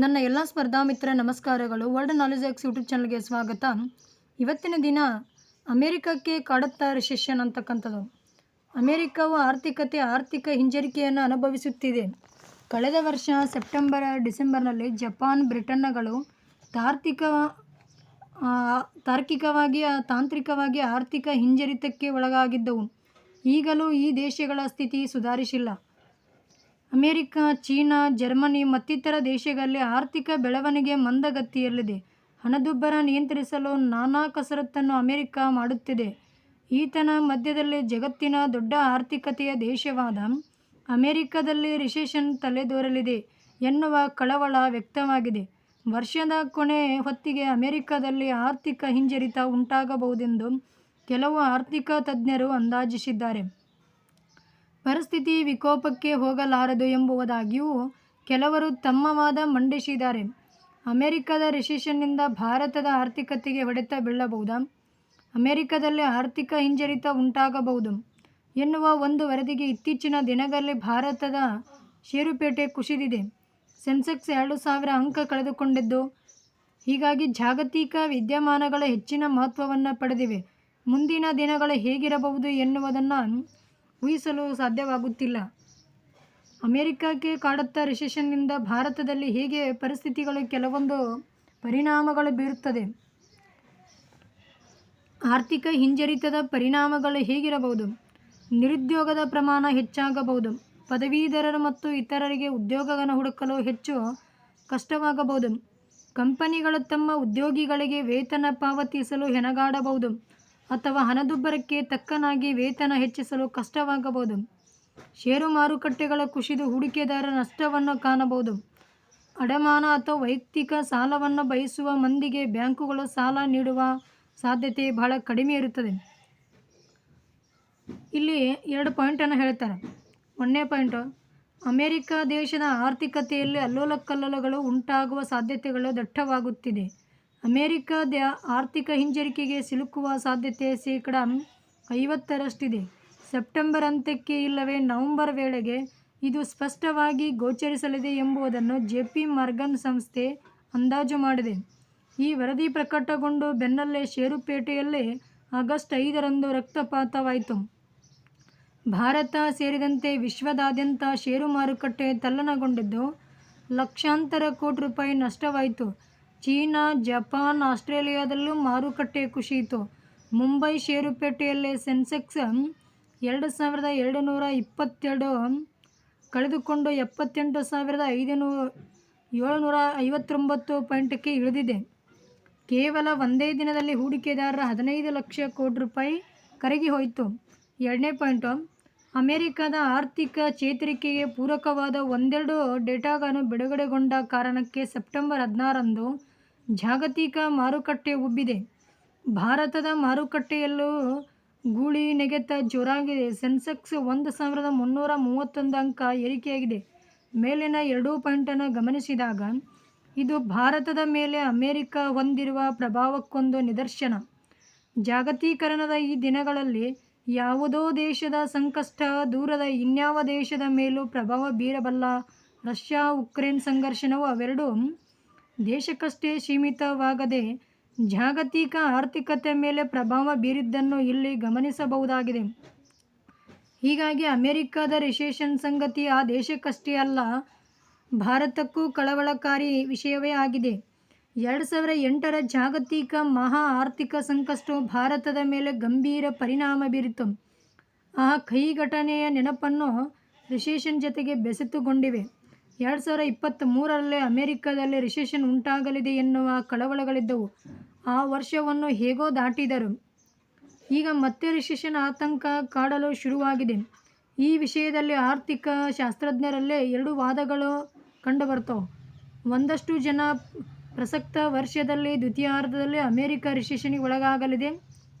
ನನ್ನ ಎಲ್ಲ ಸ್ಪರ್ಧಾ ಮಿತ್ರ ನಮಸ್ಕಾರಗಳು. ವರ್ಲ್ಡ್ ನಾಲೆಜ್ ಎಕ್ಸ್ ಯೂಟ್ಯೂಬ್ ಚಾನಲ್ಗೆ ಸ್ವಾಗತ. ಇವತ್ತಿನ ದಿನ ಅಮೇರಿಕಕ್ಕೆ ಕಾಡುತ್ತಾ ರಿಸೆಷನ್ ಅಂತಕ್ಕಂಥದ್ದು. ಅಮೇರಿಕವು ಆರ್ಥಿಕತೆ, ಆರ್ಥಿಕ ಹಿಂಜರಿಕೆಯನ್ನು ಅನುಭವಿಸುತ್ತಿದೆ. ಕಳೆದ ವರ್ಷ ಸೆಪ್ಟೆಂಬರ್, ಡಿಸೆಂಬರ್ನಲ್ಲಿ ಜಪಾನ್, ಬ್ರಿಟನ್ಗಳು ತಾರ್ಕಿಕ ತಾರ್ಕಿಕವಾಗಿ, ತಾಂತ್ರಿಕವಾಗಿ ಆರ್ಥಿಕ ಹಿಂಜರಿತಕ್ಕೆ ಒಳಗಾಗಿದ್ದವು. ಈಗಲೂ ಈ ದೇಶಗಳ ಸ್ಥಿತಿ ಸುಧಾರಿಸಿಲ್ಲ. ಅಮೆರಿಕ, ಚೀನಾ, ಜರ್ಮನಿ ಮತ್ತಿತರ ದೇಶಗಳಲ್ಲಿ ಆರ್ಥಿಕ ಬೆಳವಣಿಗೆ ಮಂದಗತಿಯಲ್ಲಿದೆ. ಹಣದುಬ್ಬರ ನಿಯಂತ್ರಿಸಲು ನಾನಾ ಕಸರತ್ತನ್ನು ಅಮೆರಿಕ ಮಾಡುತ್ತಿದೆ. ಈತನ ಮಧ್ಯದಲ್ಲಿ ಜಗತ್ತಿನ ದೊಡ್ಡ ಆರ್ಥಿಕತೆಯ ದೇಶವಾದ ಅಮೆರಿಕದಲ್ಲಿ ರಿಸೆಷನ್ ತಲೆದೋರಲಿದೆ ಎನ್ನುವ ಕಳವಳ ವ್ಯಕ್ತವಾಗಿದೆ. ವರ್ಷದ ಕೊನೆ ಹೊತ್ತಿಗೆ ಅಮೆರಿಕದಲ್ಲಿ ಆರ್ಥಿಕ ಹಿಂಜರಿತ ಉಂಟಾಗಬಹುದೆಂದು ಕೆಲವು ಆರ್ಥಿಕ ತಜ್ಞರು ಅಂದಾಜಿಸಿದ್ದಾರೆ. ಪರಿಸ್ಥಿತಿ ವಿಕೋಪಕ್ಕೆ ಹೋಗಲಾರದು ಎಂಬುದಾಗಿಯೂ ಕೆಲವರು ತಮ್ಮ ವಾದ ಮಂಡಿಸಿದ್ದಾರೆ. ಅಮೆರಿಕದ ರಿಸೆಷನ್ನಿಂದ ಭಾರತದ ಆರ್ಥಿಕತೆಗೆ ಹೊಡೆತ ಬೀಳಬಹುದಾ. ಅಮೆರಿಕದಲ್ಲಿ ಆರ್ಥಿಕ ಹಿಂಜರಿತ ಉಂಟಾಗಬಹುದು ಎನ್ನುವ ಒಂದು ವರದಿಗೆ ಇತ್ತೀಚಿನ ದಿನಗಳಲ್ಲಿ ಭಾರತದ ಷೇರುಪೇಟೆ ಕುಸಿದಿದೆ. ಸೆನ್ಸೆಕ್ಸ್ ಎರಡು ಸಾವಿರ ಅಂಕ ಕಳೆದುಕೊಂಡಿದ್ದು, ಹೀಗಾಗಿ ಜಾಗತಿಕ ವಿದ್ಯಮಾನಗಳ ಹೆಚ್ಚಿನ ಮಹತ್ವವನ್ನು ಪಡೆದಿವೆ. ಮುಂದಿನ ದಿನಗಳು ಹೇಗಿರಬಹುದು ಎನ್ನುವುದನ್ನು ಊಹಿಸಲು ಸಾಧ್ಯವಾಗುತ್ತಿಲ್ಲ. ಅಮೇರಿಕಕ್ಕೆ ಕಾಡುತ್ತಾ ರಿಸೆಷನ್ನಿಂದ ಭಾರತದಲ್ಲಿ ಹೇಗೆ ಪರಿಸ್ಥಿತಿಗಳು ಕೆಲವೊಂದು ಪರಿಣಾಮಗಳು ಬೀರುತ್ತದೆ. ಆರ್ಥಿಕ ಹಿಂಜರಿತದ ಪರಿಣಾಮಗಳು ಹೇಗಿರಬಹುದು? ನಿರುದ್ಯೋಗದ ಪ್ರಮಾಣ ಹೆಚ್ಚಾಗಬಹುದು. ಪದವೀಧರರು ಮತ್ತು ಇತರರಿಗೆ ಉದ್ಯೋಗವನ್ನು ಹುಡುಕಲು ಹೆಚ್ಚು ಕಷ್ಟವಾಗಬಹುದು. ಕಂಪನಿಗಳು ತಮ್ಮ ಉದ್ಯೋಗಿಗಳಿಗೆ ವೇತನ ಪಾವತಿಸಲು ಹೆಣಗಾಡಬಹುದು. ಅಥವಾ ಹಣದುಬ್ಬರಕ್ಕೆ ತಕ್ಕನಾಗಿ ವೇತನ ಹೆಚ್ಚಿಸಲು ಕಷ್ಟವಾಗಬಹುದು. ಷೇರು ಮಾರುಕಟ್ಟೆಗಳ ಕುಸಿದು ಹೂಡಿಕೆದಾರರ ನಷ್ಟವನ್ನು ಕಾಣಬಹುದು. ಅಡಮಾನ ಅಥವಾ ವೈಯಕ್ತಿಕ ಸಾಲವನ್ನು ಬಯಸುವ ಮಂದಿಗೆ ಬ್ಯಾಂಕುಗಳು ಸಾಲ ನೀಡುವ ಸಾಧ್ಯತೆ ಬಹಳ ಕಡಿಮೆ ಇರುತ್ತದೆ. ಇಲ್ಲಿ ಎರಡು ಪಾಯಿಂಟನ್ನು ಹೇಳ್ತಾರೆ. ಒಂದನೇ ಪಾಯಿಂಟು ಅಮೆರಿಕ ದೇಶದ ಆರ್ಥಿಕತೆಯಲ್ಲಿ ಅಲ್ಲೋಲಕಲ್ಲೋಲಗಳು ಉಂಟಾಗುವ ಸಾಧ್ಯತೆಗಳು ದಟ್ಟವಾಗುತ್ತಿದೆ. ಅಮೆರಿಕದ ಆರ್ಥಿಕ ಹಿಂಜರಿಕೆಗೆ ಸಿಲುಕುವ ಸಾಧ್ಯತೆ ಶೇಕಡ ಐವತ್ತರಷ್ಟಿದೆ. ಸೆಪ್ಟೆಂಬರ್ ಅಂತ್ಯಕ್ಕೆ ಇಲ್ಲವೇ ನವೆಂಬರ್ ವೇಳೆಗೆ ಇದು ಸ್ಪಷ್ಟವಾಗಿ ಗೋಚರಿಸಲಿದೆ ಎಂಬುದನ್ನು ಜೆ ಪಿ ಮಾರ್ಗನ್ ಸಂಸ್ಥೆ ಅಂದಾಜು ಮಾಡಿದೆ. ಈ ವರದಿ ಪ್ರಕಟಗೊಂಡು ಬೆನ್ನಲ್ಲೇ ಷೇರುಪೇಟೆಯಲ್ಲೇ ಆಗಸ್ಟ್ ಐದರಂದು ರಕ್ತಪಾತವಾಯಿತು. ಭಾರತ ಸೇರಿದಂತೆ ವಿಶ್ವದಾದ್ಯಂತ ಷೇರು ಮಾರುಕಟ್ಟೆ ತಲ್ಲಣಗೊಂಡಿದ್ದು ಲಕ್ಷಾಂತರ ಕೋಟಿ ರೂಪಾಯಿ ನಷ್ಟವಾಯಿತು. ಚೀನಾ, ಜಪಾನ್, ಆಸ್ಟ್ರೇಲಿಯಾದಲ್ಲೂ ಮಾರುಕಟ್ಟೆ ಕುಸಿಯಿತು ಮುಂಬೈ ಷೇರುಪೇಟೆಯಲ್ಲಿ ಸೆನ್ಸೆಕ್ಸ್ ಎರಡು ಸಾವಿರದ ಎರಡು ನೂರ ಇಪ್ಪತ್ತೆರಡು ಕಳೆದುಕೊಂಡು ಎಪ್ಪತ್ತೆಂಟು ಸಾವಿರದ ಐದುನೂ ಏಳುನೂರ ಐವತ್ತೊಂಬತ್ತು ಪಾಯಿಂಟಕ್ಕೆ ಇಳಿದಿದೆ. ಕೇವಲ ಒಂದೇ ದಿನದಲ್ಲಿ ಹೂಡಿಕೆದಾರರ ಹದಿನೈದು ಲಕ್ಷ ಕೋಟಿ ರೂಪಾಯಿ ಕರಗಿ ಹೋಯಿತು. ಎರಡನೇ ಪಾಯಿಂಟು, ಅಮೆರಿಕದ ಆರ್ಥಿಕ ಚೇತರಿಕೆಗೆ ಪೂರಕವಾದ ಒಂದೆರಡು ಡೇಟಾಗಳನ್ನು ಬಿಡುಗಡೆಗೊಂಡ ಕಾರಣಕ್ಕೆ ಸೆಪ್ಟೆಂಬರ್ ಹದಿನಾರಂದು ಜಾಗತಿಕ ಮಾರುಕಟ್ಟೆ ಉಬ್ಬಿದೆ. ಭಾರತದ ಮಾರುಕಟ್ಟೆಯಲ್ಲೂ ಗೂಳಿ ನೆಗೆತ ಜೋರಾಗಿದೆ. ಸೆನ್ಸೆಕ್ಸ್ ಒಂದು ಸಾವಿರದ ಮುನ್ನೂರ ಮೂವತ್ತೊಂದು ಅಂಕ ಏರಿಕೆಯಾಗಿದೆ. ಮೇಲಿನ ಎರಡೂ ಪಾಯಿಂಟನ್ನು ಗಮನಿಸಿದಾಗ, ಇದು ಭಾರತದ ಮೇಲೆ ಅಮೇರಿಕ ಹೊಂದಿರುವ ಪ್ರಭಾವಕ್ಕೊಂದು ನಿದರ್ಶನ. ಜಾಗತೀಕರಣದ ಈ ದಿನಗಳಲ್ಲಿ ಯಾವುದೋ ದೇಶದ ಸಂಕಷ್ಟ ದೂರದ ಇನ್ಯಾವ ದೇಶದ ಮೇಲೂ ಪ್ರಭಾವ ಬೀರಬಲ್ಲ ರಷ್ಯಾ ಉಕ್ರೇನ್ ಸಂಘರ್ಷಣವು ಅವೆರಡೂ ದೇಶಕ್ಕಷ್ಟೇ ಸೀಮಿತವಾಗದೆ ಜಾಗತಿಕ ಆರ್ಥಿಕತೆ ಮೇಲೆ ಪ್ರಭಾವ ಬೀರಿದ್ದನ್ನು ಇಲ್ಲಿ ಗಮನಿಸಬಹುದಾಗಿದೆ. ಹೀಗಾಗಿ ಅಮೆರಿಕದ ರಿಸೆಷನ್ ಸಂಗತಿ ಆ ದೇಶಕ್ಕಷ್ಟೇ ಅಲ್ಲ, ಭಾರತಕ್ಕೂ ಕಳವಳಕಾರಿ ವಿಷಯವೇ ಆಗಿದೆ. ಎರಡು ಸಾವಿರ ಎಂಟರ ಜಾಗತಿಕ ಮಹಾ ಆರ್ಥಿಕ ಸಂಕಷ್ಟವು ಭಾರತದ ಮೇಲೆ ಗಂಭೀರ ಪರಿಣಾಮ ಬೀರಿತು. ಆ ಕೈ ಘಟನೆಯ ನೆನಪನ್ನು ರಿಸೆಷನ್ ಜೊತೆಗೆ ಬೆಸೆತುಕೊಂಡಿವೆ. ಎರಡು ಸಾವಿರ ಇಪ್ಪತ್ತ್ ಮೂರರಲ್ಲೇ ಅಮೆರಿಕದಲ್ಲಿ ರಿಸೆಷನ್ ಉಂಟಾಗಲಿದೆ ಎನ್ನುವ ಕಳವಳಗಳಿದ್ದವು. ಆ ವರ್ಷವನ್ನು ಹೇಗೋ ದಾಟಿದರು. ಈಗ ಮತ್ತೆ ರಿಸೆಷನ್ ಆತಂಕ ಕಾಡಲು ಶುರುವಾಗಿದೆ. ಈ ವಿಷಯದಲ್ಲಿ ಆರ್ಥಿಕ ಶಾಸ್ತ್ರಜ್ಞರಲ್ಲೇ ಎರಡು ವಾದಗಳು ಕಂಡುಬರ್ತವೆ ಒಂದಷ್ಟು ಜನ ಪ್ರಸಕ್ತ ವರ್ಷದಲ್ಲಿ ದ್ವಿತೀಯಾರ್ಧದಲ್ಲಿ ಅಮೆರಿಕ ರಿಸೆಷನ್ಗೆ ಒಳಗಾಗಲಿದೆ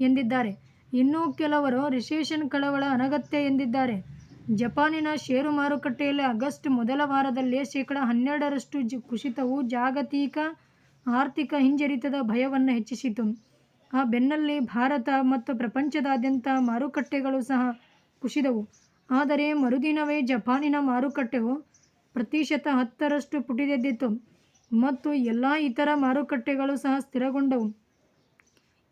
ಎಂದಿದ್ದಾರೆ. ಇನ್ನೂ ಕೆಲವರು ರಿಸೆಷನ್ ಕಳವಳ ಅನಗತ್ಯ ಎಂದಿದ್ದಾರೆ. ಜಪಾನಿನ ಷೇರು ಮಾರುಕಟ್ಟೆಯಲ್ಲಿ ಆಗಸ್ಟ್ ಮೊದಲ ವಾರದಲ್ಲೇ ಶೇಕಡ ಹನ್ನೆರಡರಷ್ಟು ಜ, ಕುಸಿತವು ಜಾಗತಿಕ ಆರ್ಥಿಕ ಹಿಂಜರಿತದ ಭಯವನ್ನು ಹೆಚ್ಚಿಸಿತು. ಆ ಬೆನ್ನಲ್ಲಿ ಭಾರತ ಮತ್ತು ಪ್ರಪಂಚದಾದ್ಯಂತ ಮಾರುಕಟ್ಟೆಗಳು ಸಹ ಕುಸಿದವು. ಆದರೆ ಮರುದಿನವೇ ಜಪಾನಿನ ಮಾರುಕಟ್ಟೆಯು ಪ್ರತಿಶತ ಹತ್ತರಷ್ಟು ಪುಟಿದೆದ್ದಿತು ಮತ್ತು ಎಲ್ಲ ಇತರ ಮಾರುಕಟ್ಟೆಗಳು ಸಹ ಸ್ಥಿರಗೊಂಡವು.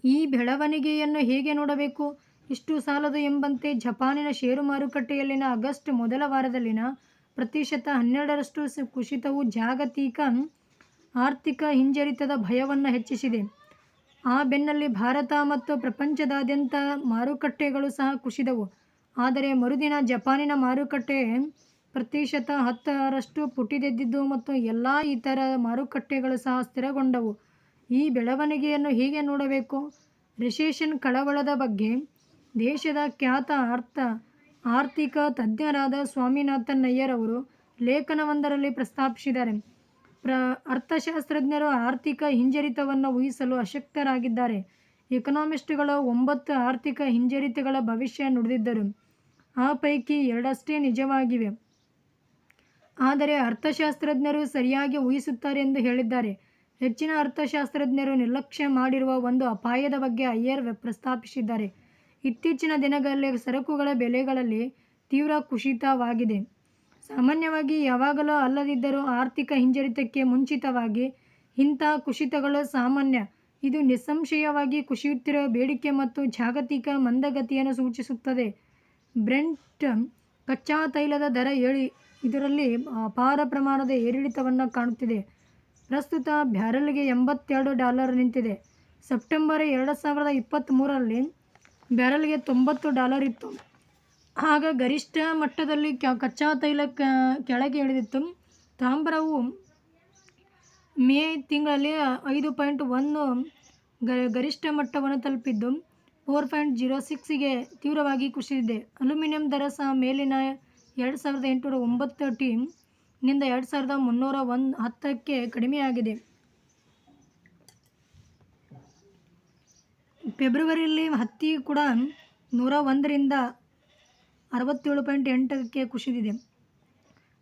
ಈ ಬೆಳವಣಿಗೆಯನ್ನು ಹೇಗೆ ನೋಡಬೇಕು? ಇಷ್ಟು ಸಾಲದು ಎಂಬಂತೆ ಜಪಾನಿನ ಷೇರು ಮಾರುಕಟ್ಟೆಯಲ್ಲಿನ ಆಗಸ್ಟ್ ಮೊದಲ ವಾರದಲ್ಲಿನ ಪ್ರತಿಶತ ಹನ್ನೆರಡರಷ್ಟು ಕುಸಿತವು ಜಾಗತಿಕ ಆರ್ಥಿಕ ಹಿಂಜರಿತದ ಭಯವನ್ನು ಹೆಚ್ಚಿಸಿದೆ. ಆ ಬೆನ್ನಲ್ಲಿ ಭಾರತ ಮತ್ತು ಪ್ರಪಂಚದಾದ್ಯಂತ ಮಾರುಕಟ್ಟೆಗಳು ಸಹ ಕುಸಿದವು. ಆದರೆ ಮರುದಿನ ಜಪಾನಿನ ಮಾರುಕಟ್ಟೆ ಪ್ರತಿಶತ ಹತ್ತರಷ್ಟು ಪುಟಿದೆದ್ದಿದ್ದು ಮತ್ತು ಎಲ್ಲ ಇತರ ಮಾರುಕಟ್ಟೆಗಳು ಸಹ ಸ್ಥಿರಗೊಂಡವು. ಈ ಬೆಳವಣಿಗೆಯನ್ನು ಹೇಗೆ ನೋಡಬೇಕು. ರಿಸೆಷನ್ ಕಳವಳದ ಬಗ್ಗೆ ದೇಶದ ಖ್ಯಾತ ಅರ್ಥ ಆರ್ಥಿಕ ತಜ್ಞರಾದ ಸ್ವಾಮಿನಾಥನ್ ಅಯ್ಯರ್ ಅವರು ಲೇಖನವೊಂದರಲ್ಲಿ ಪ್ರಸ್ತಾಪಿಸಿದ್ದಾರೆ. ಪ್ರ, ಅರ್ಥಶಾಸ್ತ್ರಜ್ಞರು ಆರ್ಥಿಕ ಹಿಂಜರಿತವನ್ನು ಊಹಿಸಲು ಅಶಕ್ತರಾಗಿದ್ದಾರೆ. ಎಕನಾಮಿಸ್ಟ್ಗಳು ಒಂಬತ್ತು ಆರ್ಥಿಕ ಹಿಂಜರಿತಗಳ ಭವಿಷ್ಯ ನುಡಿದಿದ್ದರು. ಆ ಪೈಕಿ ಎರಡಷ್ಟೇ ನಿಜವಾಗಿವೆ. ಆದರೆ ಅರ್ಥಶಾಸ್ತ್ರಜ್ಞರು ಸರಿಯಾಗಿ ಊಹಿಸುತ್ತಾರೆ ಎಂದು ಹೇಳಿದ್ದಾರೆ. ಹೆಚ್ಚಿನ ಅರ್ಥಶಾಸ್ತ್ರಜ್ಞರು ನಿರ್ಲಕ್ಷ್ಯ ಮಾಡಿರುವ ಒಂದು ಅಪಾಯದ ಬಗ್ಗೆ ಅಯ್ಯರ್ ಪ್ರಸ್ತಾಪಿಸಿದ್ದಾರೆ. ಇತ್ತೀಚಿನ ದಿನಗಳಲ್ಲಿ ಸರಕುಗಳ ಬೆಲೆಗಳಲ್ಲಿ ತೀವ್ರ ಕುಸಿತವಾಗಿದೆ. ಸಾಮಾನ್ಯವಾಗಿ ಯಾವಾಗಲೂ ಅಲ್ಲದಿದ್ದರೂ ಆರ್ಥಿಕ ಹಿಂಜರಿತಕ್ಕೆ ಮುಂಚಿತವಾಗಿ ಇಂತಹ ಕುಸಿತಗಳು ಸಾಮಾನ್ಯ. ಇದು ನಿಸ್ಸಂಶಯವಾಗಿ ಕುಸಿಯುತ್ತಿರುವ ಬೇಡಿಕೆ ಮತ್ತು ಜಾಗತಿಕ ಮಂದಗತಿಯನ್ನು ಸೂಚಿಸುತ್ತದೆ. ಬ್ರೆಂಟ್ ಕಚ್ಚಾ ತೈಲದ ದರ ಏಳಿ, ಇದರಲ್ಲಿ ಅಪಾರ ಪ್ರಮಾಣದ ಏರಿಳಿತವನ್ನು ಕಾಣುತ್ತಿದೆ. ಪ್ರಸ್ತುತ ಬ್ಯಾರೆಲ್ಗೆ ಎಂಬತ್ತೆರಡು ಡಾಲರ್ ನಿಂತಿದೆ. ಸೆಪ್ಟೆಂಬರ್ ಎರಡು ಸಾವಿರದ ಇಪ್ಪತ್ತ್ಮೂರರಲ್ಲಿ ಬ್ಯಾರೆಲ್ಗೆ ತೊಂಬತ್ತು ಡಾಲರ್ ಇತ್ತು. ಆಗ ಗರಿಷ್ಠ ಮಟ್ಟದಲ್ಲಿ ಕಚ್ಚಾ ತೈಲ ಕೆಳಗೆ ಇಳಿದಿತ್ತು ತಾಮ್ರವು ಮೇ ತಿಂಗಳಲ್ಲಿ ಐದು ಪಾಯಿಂಟ್ ಒಂದು ಗರಿಷ್ಠ ಮಟ್ಟವನ್ನು ತಲುಪಿದ್ದು, ಫೋರ್ ಪಾಯಿಂಟ್ ಜೀರೋ ಸಿಕ್ಸಿಗೆ ತೀವ್ರವಾಗಿ ಕುಸಿದಿದೆ. ಅಲ್ಯೂಮಿನಿಯಂ ದರ ಸಹ ಮೇಲಿನ ಎರಡು ಸಾವಿರದ ಎಂಟುನೂರ ಒಂಬತ್ತು ಟಿ ನಿಂದ ಎರಡು ಸಾವಿರದ ಮುನ್ನೂರ ಒಂದು ಹತ್ತಕ್ಕೆ ಕಡಿಮೆಯಾಗಿದೆ. ಫೆಬ್ರವರಿಯಲ್ಲಿ ಹತ್ತಿ ಕೂಡ ನೂರ ಒಂದರಿಂದ ಅರವತ್ತೇಳು ಪಾಯಿಂಟ್ ಎಂಟಕ್ಕೆ ಕುಸಿದಿದೆ.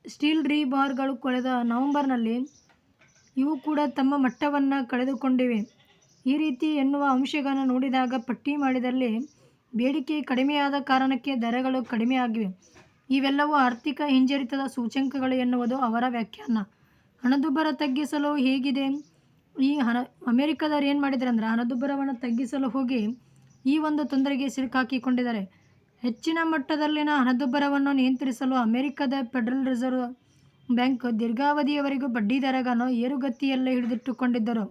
ಸ್ಟೀಲ್ ರೀಬಾರ್ಗಳು ಕಳೆದ ನವೆಂಬರ್ನಲ್ಲಿ ಇವು ಕೂಡ ತಮ್ಮ ಮಟ್ಟವನ್ನು ಕಳೆದುಕೊಂಡಿವೆ. ಈ ರೀತಿ ಎನ್ನುವ ಅಂಶಗಳನ್ನು ನೋಡಿದಾಗ ಪಟ್ಟಿ ಮಾಡಿದಲ್ಲಿ ಬೇಡಿಕೆ ಕಡಿಮೆಯಾದ ಕಾರಣಕ್ಕೆ ದರಗಳು ಕಡಿಮೆಯಾಗಿವೆ. ಇವೆಲ್ಲವೂ ಆರ್ಥಿಕ ಹಿಂಜರಿತದ ಸೂಚ್ಯಂಕಗಳು ಎನ್ನುವುದು ಅವರ ವ್ಯಾಖ್ಯಾನ. ಹಣದುಬ್ಬರ ತಗ್ಗಿಸಲು ಹೇಗಿದೆ? ಈ ಹಣ, ಅಮೆರಿಕದವ್ರು ಏನು ಮಾಡಿದ್ದಾರೆ ಅಂದ್ರೆ ಹಣದುಬ್ಬರವನ್ನು ತಗ್ಗಿಸಲು ಹೋಗಿ ಈ ಒಂದು ತೊಂದರೆಗೆ ಸಿಲುಕಾಕಿಕೊಂಡಿದ್ದಾರೆ ಹೆಚ್ಚಿನ ಮಟ್ಟದಲ್ಲಿನ ಹಣದುಬ್ಬರವನ್ನು ನಿಯಂತ್ರಿಸಲು ಅಮೆರಿಕದ ಫೆಡರಲ್ ರಿಸರ್ವ್ ಬ್ಯಾಂಕ್ ದೀರ್ಘಾವಧಿಯವರೆಗೂ ಬಡ್ಡಿದರಗಳನ್ನು ಏರುಗತಿಯಲ್ಲೇ ಹಿಡಿದಿಟ್ಟುಕೊಂಡಿದ್ದರು.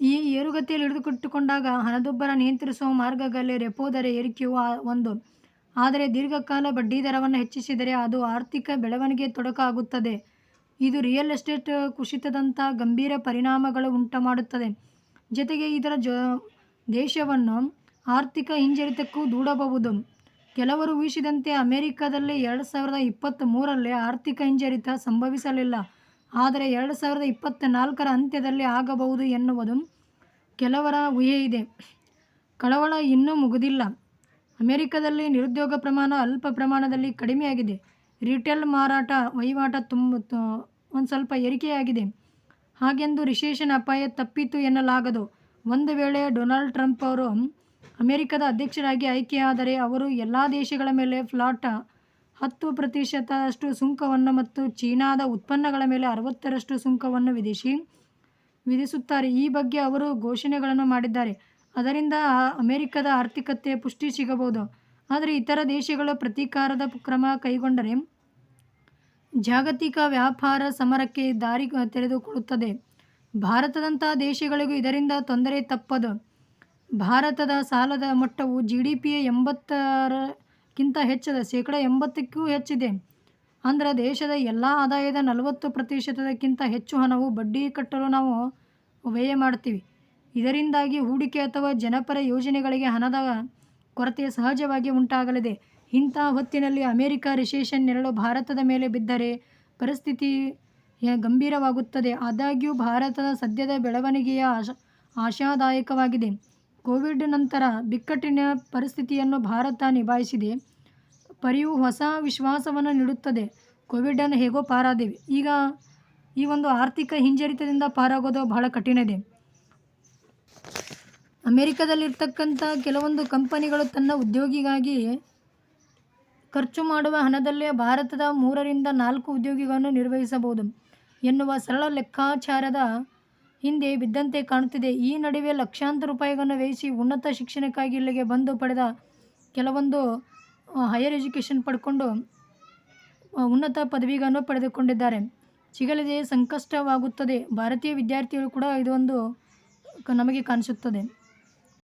ಈ ಏರುಗತಿಯಲ್ಲಿ ಹಿಡಿದುಕೊಟ್ಟುಕೊಂಡಾಗ ಹಣದುಬ್ಬರ ನಿಯಂತ್ರಿಸುವ ಮಾರ್ಗಗಳಲ್ಲಿ ರೆಪೋ ದರ ಏರಿಕೆಯು ಒಂದು, ಆದರೆ ದೀರ್ಘಕಾಲ ಬಡ್ಡಿದರವನ್ನು ಹೆಚ್ಚಿಸಿದರೆ ಅದು ಆರ್ಥಿಕ ಬೆಳವಣಿಗೆ ತೊಡಕಾಗುತ್ತದೆ. ಇದು ರಿಯಲ್ ಎಸ್ಟೇಟ್ ಕುಸಿತದಂಥ ಗಂಭೀರ ಪರಿಣಾಮಗಳು ಉಂಟುಮಾಡುತ್ತದೆ. ಜೊತೆಗೆ ಇದರ ಜ, ದೇಶವನ್ನು ಆರ್ಥಿಕ ಹಿಂಜರಿತಕ್ಕೂ ದೂಡಬಹುದು. ಕೆಲವರು ಊಹಿಸಿದಂತೆ ಅಮೆರಿಕದಲ್ಲಿ ಎರಡು ಸಾವಿರದ ಇಪ್ಪತ್ತ್ ಮೂರರಲ್ಲಿ ಆರ್ಥಿಕ ಹಿಂಜರಿತ ಸಂಭವಿಸಲಿಲ್ಲ. ಆದರೆ ಎರಡು ಸಾವಿರದ ಇಪ್ಪತ್ತ ನಾಲ್ಕರ ಅಂತ್ಯದಲ್ಲಿ ಆಗಬಹುದು ಎನ್ನುವುದು ಕೆಲವರ ಊಹೆ ಇದೆ. ಕಳವಳ ಇನ್ನೂ ಮುಗಿದಿಲ್ಲ. ಅಮೆರಿಕದಲ್ಲಿ ನಿರುದ್ಯೋಗ ಪ್ರಮಾಣ ಅಲ್ಪ ಪ್ರಮಾಣದಲ್ಲಿ ಕಡಿಮೆಯಾಗಿದೆ. ರಿಟೇಲ್ ಮಾರಾಟ, ವಹಿವಾಟ ತುಂಬ ಒಂದು ಸ್ವಲ್ಪ ಏರಿಕೆಯಾಗಿದೆ. ಹಾಗೆಂದು ರಿಸೆಷನ್ ಅಪಾಯ ತಪ್ಪಿತು ಎನ್ನಲಾಗದು. ಒಂದು ವೇಳೆ ಡೊನಾಲ್ಡ್ ಟ್ರಂಪ್ ಅವರು ಅಮೆರಿಕದ ಅಧ್ಯಕ್ಷರಾಗಿ ಆಯ್ಕೆಯಾದರೆ ಅವರು ಎಲ್ಲ ದೇಶಗಳ ಮೇಲೆ ಫ್ಲಾಟ್, ಹತ್ತು ಪ್ರತಿಶತದಷ್ಟು ಸುಂಕವನ್ನು ಮತ್ತು ಚೀನಾದ ಉತ್ಪನ್ನಗಳ ಮೇಲೆ ಅರವತ್ತರಷ್ಟು ಸುಂಕವನ್ನು ವಿಧಿಸಿ, ವಿಧಿಸುತ್ತಾರೆ. ಈ ಬಗ್ಗೆ ಅವರು ಘೋಷಣೆಗಳನ್ನು ಮಾಡಿದ್ದಾರೆ. ಅದರಿಂದ ಅಮೆರಿಕದ ಆರ್ಥಿಕತೆ ಪುಷ್ಟಿ ಸಿಗಬಹುದು. ಆದರೆ ಇತರ ದೇಶಗಳ ಪ್ರತೀಕಾರದ ಕ್ರಮ ಕೈಗೊಂಡರೆ ಜಾಗತಿಕ ವ್ಯಾಪಾರ ಸಮರಕ್ಕೆ ದಾರಿ ತೆರೆದುಕೊಳ್ಳುತ್ತದೆ. ಭಾರತದಂಥ ದೇಶಗಳಿಗೂ ಇದರಿಂದ ತೊಂದರೆ ತಪ್ಪದು. ಭಾರತದ ಸಾಲದ ಮಟ್ಟವು ಜಿ ಡಿ ಪಿಯ ಎಂಬತ್ತರಕ್ಕಿಂತ ಹೆಚ್ಚಿದೆ ಶೇಕಡ ಎಂಬತ್ತಕ್ಕೂ ಹೆಚ್ಚಿದೆ. ಅಂದರೆ ದೇಶದ ಎಲ್ಲ ಆದಾಯದ ನಲವತ್ತು ಪ್ರತಿಶತಕ್ಕಿಂತ ಹೆಚ್ಚು ಹಣವು ಬಡ್ಡಿ ಕಟ್ಟಲು ನಾವು ವ್ಯಯ ಮಾಡ್ತೀವಿ. ಇದರಿಂದಾಗಿ ಹೂಡಿಕೆ ಅಥವಾ ಜನಪರ ಯೋಜನೆಗಳಿಗೆ ಹಣದ ಕೊರತೆ ಸಹಜವಾಗಿ ಉಂಟಾಗಲಿದೆ. ಇಂಥ ಹೊತ್ತಿನಲ್ಲಿ ಅಮೆರಿಕ ರಿಸೆಷನ್ ನೆರಳು ಭಾರತದ ಮೇಲೆ ಬಿದ್ದರೆ ಪರಿಸ್ಥಿತಿ ಗಂಭೀರವಾಗುತ್ತದೆ. ಆದಾಗ್ಯೂ ಭಾರತದ ಸದ್ಯದ ಬೆಳವಣಿಗೆಯ ಆಶ, ಆಶಾದಾಯಕವಾಗಿದೆ. ಕೋವಿಡ್ ನಂತರ ಬಿಕ್ಕಟ್ಟಿನ ಪರಿಸ್ಥಿತಿಯನ್ನು ಭಾರತ ನಿಭಾಯಿಸಿದೆ. ಪರಿಯು ಹೊಸ ವಿಶ್ವಾಸವನ್ನು ನೀಡುತ್ತದೆ. ಕೋವಿಡನ್ನು ಹೇಗೋ ಪಾರಾದೇವೆ ಈಗ ಈ ಒಂದು ಆರ್ಥಿಕ ಹಿಂಜರಿತದಿಂದ ಪಾರಾಗೋದು ಬಹಳ ಕಠಿಣ ಇದೆ ಅಮೆರಿಕದಲ್ಲಿರ್ತಕ್ಕಂಥ ಕೆಲವೊಂದು ಕಂಪನಿಗಳು ತನ್ನ ಉದ್ಯೋಗಿಗಾಗಿ ಖರ್ಚು ಮಾಡುವ ಹಣದಲ್ಲೇ ಭಾರತದ ಮೂರರಿಂದ ನಾಲ್ಕು ಉದ್ಯೋಗಿಗಳನ್ನು ನಿರ್ವಹಿಸಬಹುದು ಎನ್ನುವ ಸರಳ ಲೆಕ್ಕಾಚಾರದ ಹಿಂದೆ ಬಿದ್ದಂತೆ ಕಾಣುತ್ತಿದೆ. ಈ ನಡುವೆ ಲಕ್ಷಾಂತರ ರೂಪಾಯಿಗಳನ್ನು ವ್ಯಯಿಸಿ ಉನ್ನತ ಶಿಕ್ಷಣಕ್ಕಾಗಿ ಇಲ್ಲಿಗೆ ಬಂದು ಪಡೆದ ಕೆಲವೊಂದು ಹೈಯರ್ ಎಜುಕೇಷನ್ ಪಡ್ಕೊಂಡು ಉನ್ನತ ಪದವಿಗಳನ್ನು ಪಡೆದುಕೊಂಡಿದ್ದಾರೆ. ಸಿಗಲಿದೆ ಸಂಕಷ್ಟವಾಗುತ್ತದೆ. ಭಾರತೀಯ ವಿದ್ಯಾರ್ಥಿಗಳು ಕೂಡ ಇದೊಂದು ನಮಗೆ ಕಾಣಿಸುತ್ತದೆ.